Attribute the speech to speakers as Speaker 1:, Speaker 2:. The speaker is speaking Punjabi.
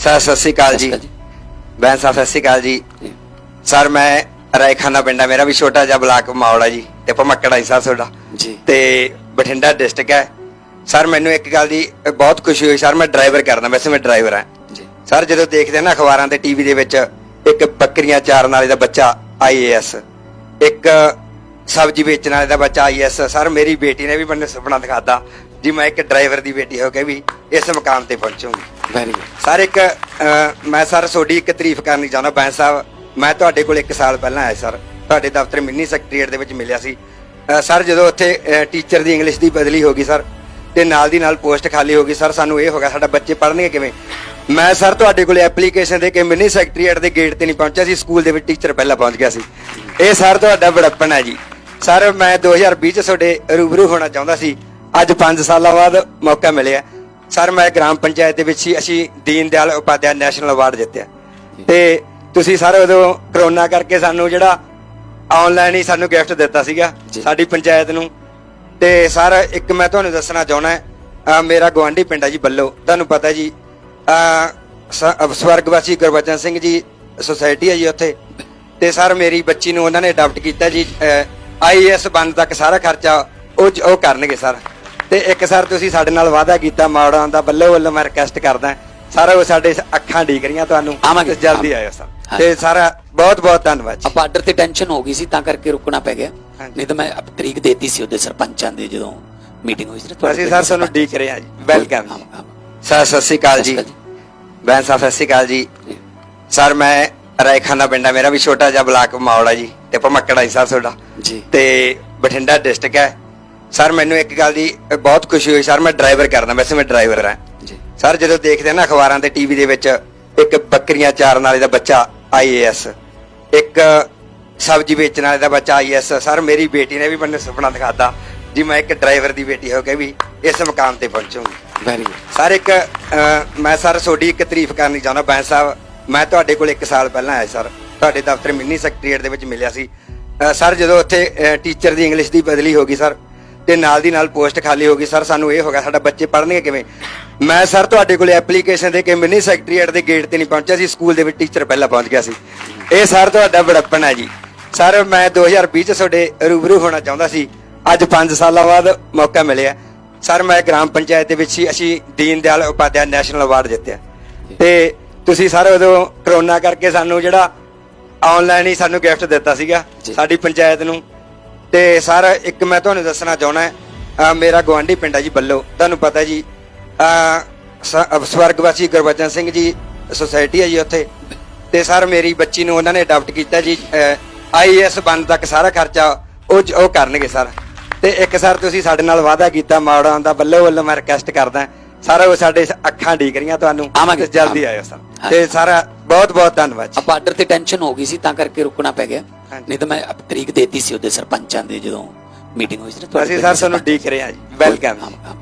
Speaker 1: ਸਰ ਸਤਿ ਸ਼੍ਰੀ ਅਕਾਲ ਜੀ। ਬੈਨ ਸਾਹਿਬ ਸਤਿ ਸ਼੍ਰੀ ਅਕਾਲ ਜੀ। ਸਰ ਮੈਂ ਰਾਇਖਾਨਾ ਪਿੰਡ ਹੈ ਮੇਰਾ ਵੀ ਛੋਟਾ ਜਿਹਾ ਬਲਾਕ ਮਾਵੜਾ ਜੀ ਤੇ ਭਮੱਕੜਾ ਹੀ ਸਰ ਤੁਹਾਡਾ।
Speaker 2: ਜੀ।
Speaker 1: ਤੇ ਬਠਿੰਡਾ ਡਿਸਟ੍ਰਿਕਟ ਹੈ। ਸਰ ਮੈਨੂੰ ਇੱਕ ਗੱਲ ਦੀ ਬਹੁਤ ਖੁਸ਼ੀ ਹੋਈ। ਸਰ ਮੈਂ ਡਰਾਈਵਰ ਕਰਦਾ ਵੈਸੇ ਮੈਂ ਡਰਾਈਵਰ ਹਾਂ।
Speaker 2: ਜੀ।
Speaker 1: ਸਰ ਜਦੋਂ ਦੇਖਦੇ ਆ ਨਾ ਅਖਬਾਰਾਂ ਤੇ ਟੀਵੀ ਦੇ ਵਿੱਚ ਇੱਕ ਬੱਕਰੀਆਂ ਚਾਰਨ ਵਾਲੇ ਦਾ ਬੱਚਾ ਆਈਏਐਸ ਇੱਕ ਸਬਜ਼ੀ ਵੇਚਣ ਵਾਲੇ ਦਾ ਬੱਚਾ ਆਈਏਐਸ ਸਰ ਮੇਰੀ ਬੇਟੀ ਨੇ ਵੀ ਮੈਨੂੰ ਸੁਪਨਾ ਦਿਖਾਤਾ ਜੀ ਮੈਂ ਇੱਕ ਡਰਾਈਵਰ ਦੀ ਬੇਟੀ ਹੋ ਕੇ ਵੀ ਇਸ ਮੁਕਾਮ ਤੇ ਪਹੁੰਚੂੰਗੀ।
Speaker 2: ਵੈਰੀ
Speaker 1: ਸਰ ਇੱਕ ਅਹ, ਮੈਂ ਸਰ ਤੁਹਾਡੀ ਇੱਕ ਤਾਰੀਫ ਕਰਨੀ ਚਾਹੁੰਦਾ ਬੈਂਸ ਸਾਹਿਬ ਮੈਂ ਤੁਹਾਡੇ ਕੋਲ 1 ਸਾਲ ਪਹਿਲਾਂ ਆਇਆ ਸਰ। ਤੁਹਾਡੇ ਦਫ਼ਤਰ ਮਿੰਨੀ ਸੈਕਟਰੀਏਟ ਦੇ ਵਿੱਚ ਮਿਲਿਆ ਸੀ। ਅਹ, ਸਰ ਜਦੋਂ ਉੱਥੇ ਟੀਚਰ ਦੀ ਇੰਗਲਿਸ਼ ਦੀ ਬਦਲੀ ਹੋ ਗਈ ਸਰ ਤੇ ਨਾਲ ਦੀ ਨਾਲ ਪੋਸਟ ਖਾਲੀ ਹੋ ਗਈ ਸਰ ਸਾਨੂੰ ਇਹ ਹੋ ਗਿਆ ਸਾਡਾ ਬੱਚੇ ਪੜ੍ਹਨਗੇ ਕਿਵੇਂ? ਮੈਂ ਸਰ ਤੁਹਾਡੇ ਕੋਲ ਐਪਲੀਕੇਸ਼ਨ ਦੇ ਕੇ ਮਿੰਨੀ ਸੈਕਟਰੀਏਟ ਦੇ ਗੇਟ ਤੇ ਨਹੀਂ ਪਹੁੰਚਿਆ ਸੀ ਸਕੂਲ ਦੇ ਵਿੱਚ ਟੀਚਰ ਪਹਿਲਾਂ ਪਹੁੰਚ ਗਿਆ ਸੀ। ਇਹ ਸਰ ਤੁਹਾਡਾ ਬੜੱਪਣ ਹੈ ਜੀ। ਸਰ ਮੈਂ 2020 ਚ ਤੁਹਾਡੇ ਰੂਬਰੂ ਹੋਣਾ ਚਾਹੁੰਦਾ ਸੀ। ਅੱਜ 5 ਸਾਲਾਂ ਬਾਅਦ ਮੌਕਾ ਮਿਲਿਆ। ਸਰ ਮੈਂ ਗ੍ਰਾਮ ਪੰਚਾਇਤ ਦੇ ਵਿੱਚ ਹੀ ਅਸੀਂ ਦੀਨ ਦਿਆਲ ਉਪਾਧਿਆਇ ਨੈਸ਼ਨਲ ਅਵਾਰਡ ਜਿੱਤਿਆ। ਤੇ ਤੁਸੀਂ ਸਰ ਉਦੋਂ ਕਰੋਨਾ ਕਰਕੇ ਸਾਨੂੰ ਜਿਹੜਾ ਆਨਲਾਈਨ ਹੀ ਸਾਨੂੰ ਗਿਫਟ ਦਿੱਤਾ ਸੀਗਾ। ਸਾਡੀ ਪੰਚਾਇਤ ਨੂੰ। ਤੇ ਸਰ ਇੱਕ ਮੈਂ ਤੁਹਾਨੂੰ ਦੱਸਣਾ ਚਾਹਣਾ ਮੇਰਾ ਗਵਾਂਢੀ ਪਿੰਡ ਹੈ ਜੀ ਬੱਲੋ। ਤੁਹਾਨੂੰ ਪਤਾ ਜੀ ਸਵਰਗਵਾਸੀ ਗੁਰਬਚਨ ਸਿੰਘ ਜੀ ਸੁਸਾਇਟੀ ਹੈ ਜੀ ਉੱਥੇ। ਤੇ ਸਰ ਮੇਰੀ ਬੱਚੀ ਨੂੰ ਉਹਨਾਂ ਨੇ ਅਡਾਪਟ ਕੀਤਾ ਜੀ ਆਈਐਸ ਬਣ ਤੱਕ ਸਾਰਾ ਖਰਚਾ ਉਹ ਉਹ ਕਰਨਗੇ ਸਰ। ਤੇ ਇੱਕ ਸਰ ਤੁਸੀਂ ਸਾਡੇ ਨਾਲ ਵਾਅਦਾ ਕੀਤਾ ਮਾੜਾ ਦਾ ਬੱਲੋ ਵੱਲੋਂ ਮੈਂ ਰਿਕਵੈਸਟ ਕਰਦਾ ਸਰ ਉਹ ਸਾਡੇ ਅੱਖਾਂ ਡੀਕ ਰਹੀਆਂ ਤੁਹਾਨੂੰ।
Speaker 2: ਆਵਾਂਗੇ।
Speaker 1: ਜਲਦੀ ਆਇਓ ਸਰ। ਤੇ ਸਾਰਾ ਬਹੁਤ ਬਹੁਤ ਧੰਨਵਾਦ ਜੀ।
Speaker 2: ਆ ਬਾਰਡਰ ਤੇ ਟੈਨਸ਼ਨ ਹੋ ਗਈ ਸੀ ਤਾਂ ਕਰਕੇ ਰੁਕਣਾ ਪੈ ਗਿਆ। ਨਹੀਂ ਤਾਂ ਮੈਂ ਤਰੀਕ ਦੇਤੀ ਸੀ ਉਹਦੇ ਸਰਪੰਚਾਂ ਦੇ ਜਦੋਂ ਮੀਟਿੰਗ ਹੋਈ ਸੀ
Speaker 1: ਅਸੀਂ ਸਰ ਤੁਹਾਨੂੰ। ਡੀਕ ਰਹੇ ਹਾਂ ਜੀ। ਵੈਲਕਮ ਸਰ ਸਤਿ ਸ਼੍ਰੀ ਅਕਾਲ ਜੀ। ਬੈਨ ਸਾਹਿਬ ਸਤਿ ਸ਼੍ਰੀ ਅਕਾਲ ਜੀ।
Speaker 2: ਜੀ।
Speaker 1: ਸਰ ਮੈਂ ਰਾਇਖਾਨਾ ਪਿੰਡ ਹੈ। ਮੇਰਾ ਵੀ ਛੋਟਾ ਜਿਹਾ ਬਲਾਕ ਮਾਵੜਾ ਜੀ। ਤੇ ਭਮੱਕੜਾ ਹੀ ਸਰ ਤੁਹਾਡਾ।
Speaker 2: ਜੀ।
Speaker 1: ਤੇ ਬਠਿੰਡਾ ਡਿਸਟ੍ਰਿਕਟ ਹੈ। ਸਰ ਮੈਨੂੰ ਇੱਕ ਗੱਲ ਦੀ ਬਹੁਤ ਖੁਸ਼ੀ ਹੋਈ ਸਰ ਮੈਂ ਡਰਾਈਵਰ ਕਰਦਾ ਵੈਸੇ ਮੈਂ ਡਰਾਈਵਰ ਹਾਂ।
Speaker 2: ਜੀ।
Speaker 1: ਸਰ ਜਦੋਂ ਦੇਖਦੇ ਨਾ ਅਖਬਾਰਾਂ ਤੇ ਟੀਵੀ ਦੇ ਵਿੱਚ ਇੱਕ ਬੱਕਰੀਆਂ ਚਾਰਨ ਵਾਲੇ ਦਾ ਬੱਚਾ ਆਈਏਐਸ ਇੱਕ ਸਬਜ਼ੀ ਵੇਚਣ ਵਾਲੇ ਦਾ ਬੱਚਾ ਆਈਏਐਸ ਸਰ ਮੇਰੀ ਬੇਟੀ ਨੇ ਵੀ ਮੈਨੂੰ ਸੁਪਨਾ ਦਿਖਾਤਾ ਜੀ ਮੈਂ ਇੱਕ ਡਰਾਈਵਰ ਦੀ ਬੇਟੀ ਹੋ ਕੇ ਵੀ ਇਸ ਮੁਕਾਮ ਤੇ ਪਹੁੰਚੂੰਗੀ।
Speaker 2: ਵੈਰੀ ਗੁੱਡ
Speaker 1: ਸਰ ਇੱਕ ਮੈਂ ਸਰ ਤੁਹਾਡੀ ਇੱਕ ਤਾਰੀਫ ਕਰਨੀ ਚਾਹੁੰਦਾ ਬੈਂਸ ਸਾਹਿਬ ਮੈਂ ਤੁਹਾਡੇ ਕੋਲ 1 ਸਾਲ ਪਹਿਲਾਂ ਆਇਆ ਸਰ ਤੁਹਾਡੇ ਦਫ਼ਤਰ ਮਿੰਨੀ ਸੈਕਟਰੀਏਟ ਦੇ ਵਿੱਚ ਮਿਲਿਆ ਸੀ। ਸਰ ਜਦੋਂ ਉੱਥੇ ਟੀਚਰ ਦੀ ਇੰਗਲਿਸ਼ ਦੀ ਬਦਲੀ ਹੋ ਗਈ ਸਰ ਤੇ ਨਾਲ ਦੀ ਨਾਲ ਪੋਸਟ ਖਾਲੀ ਹੋ ਗਈ। ਸਰ ਸਾਨੂੰ ਇਹ ਹੋ ਗਿਆ ਸਾਡਾ ਬੱਚੇ ਪੜ੍ਹਨਗੇ ਕਿਵੇਂ? ਮੈਂ ਸਰ ਤੁਹਾਡੇ ਕੋਲ ਐਪਲੀਕੇਸ਼ਨ ਦੇ ਕੇ ਮਿੰਨੀ ਸੈਕਟਰੀਏਟ ਦੇ ਗੇਟ ਤੇ ਨਹੀਂ ਪਹੁੰਚਿਆ ਸੀ ਸਕੂਲ ਦੇ ਵਿੱਚ ਟੀਚਰ ਪਹਿਲਾਂ ਪਹੁੰਚ ਗਿਆ ਸੀ। ਇਹ ਸਰ ਤੁਹਾਡਾ ਬੜਪਨ ਹੈ ਜੀ। ਸਰ ਮੈਂ 2020 ਚ ਤੁਹਾਡੇ ਰੂਬਰੂ ਹੋਣਾ ਚਾਹੁੰਦਾ ਸੀ। ਅੱਜ 5 ਸਾਲਾਂ ਬਾਅਦ ਮੌਕਾ ਮਿਲਿਆ। ਸਰ ਮੈਂ ਗ੍ਰਾਮ ਪੰਚਾਇਤ ਦੇ ਵਿੱਚ ਹੀ ਅਸੀਂ ਦੀਨ ਦਿਆਲ ਉਪਾਧਿਆਇ ਨੈਸ਼ਨਲ ਅਵਾਰਡ ਜਿੱਤਿਆ। ਤੇ ਤੁਸੀਂ ਸਰ ਉਦੋਂ ਕਰੋਨਾ ਕਰਕੇ ਸਾਨੂੰ ਜਿਹੜਾ ਆਨਲਾਈਨ ਹੀ ਸਾਨੂੰ ਗਿਫਟ ਦਿੱਤਾ ਸੀਗਾ। ਸਾਡੀ ਪੰਚਾਇਤ ਨੂੰ ਤੇ ਸਰ ਇੱਕ ਮੈਂ ਤੁਹਾਨੂੰ ਦੱਸਣਾ ਚਾਹਣਾ ਹੈ ਮੇਰਾ ਗਵਾਂਢੀ ਪਿੰਡ ਹੈ ਜੀ ਬੱਲੋ। ਤੁਹਾਨੂੰ ਪਤਾ ਜੀ ਸਵਰਗਵਾਸੀ ਗੁਰਬਚਨ ਸਿੰਘ ਜੀ ਸੁਸਾਇਟੀ ਹੈ ਜੀ ਉੱਥੇ। ਤੇ ਸਰ ਮੇਰੀ ਬੱਚੀ ਨੂੰ ਉਹਨਾਂ ਨੇ ਅਡਾਪਟ ਕੀਤਾ ਜੀ ਆਈਐਸ ਬਣ ਤੱਕ ਸਾਰਾ ਖਰਚਾ ਉਹ ਉਹ ਕਰਨਗੇ ਸਰ। ਤੇ ਇੱਕ ਸਰ ਤੁਸੀਂ ਸਾਡੇ ਨਾਲ ਵਾਅਦਾ ਕੀਤਾ ਮਾੜਾ ਦਾ ਬੱਲੋ ਵੱਲੋਂ ਮੈਂ ਰਿਕਵੈਸਟ ਕਰਦਾ ਸਾਰਾ ਉਹ ਸਾਡੇ ਅੱਖਾਂ ਡੀਕ ਰਹੀਆਂ ਤੁਹਾਨੂੰ ਜਲਦੀ ਆਇਓ ਸਰ। ਤੇ ਸਾਰਾ ਬਹੁਤ ਬਹੁਤ ਧੰਨਵਾਦ
Speaker 2: ਆ
Speaker 1: ਜੀ
Speaker 2: ਬਾਰਡਰ ਤੇ ਟੈਨਸ਼ਨ ਹੋ ਗਈ ਸੀ ਤਾਂ ਕਰਕੇ ਰੁਕਣਾ ਪੈ ਗਿਆ
Speaker 1: ਹਾਂਜੀ।
Speaker 2: ਨਹੀਂ ਤਾਂ ਮੈਂ ਅਪ- ਤਰੀਕ ਦੇਤੀ ਸੀ ਉਹਦੇ ਸਰਪੰਚਾਂ ਦੇ ਜਦੋਂ ਮੀਟਿੰਗ ਹੋਈ ਸੀ ਨਾ ਤੁਹਾਡੇ
Speaker 1: ਅਸੀਂ ਸਰ ਤੁਹਾਨੂੰ। ਡੀਕ ਰਹੇ ਹਾਂ ਜੀ ਵੈਲਕਮ
Speaker 2: ਹਾਂ, ਹਾਂ।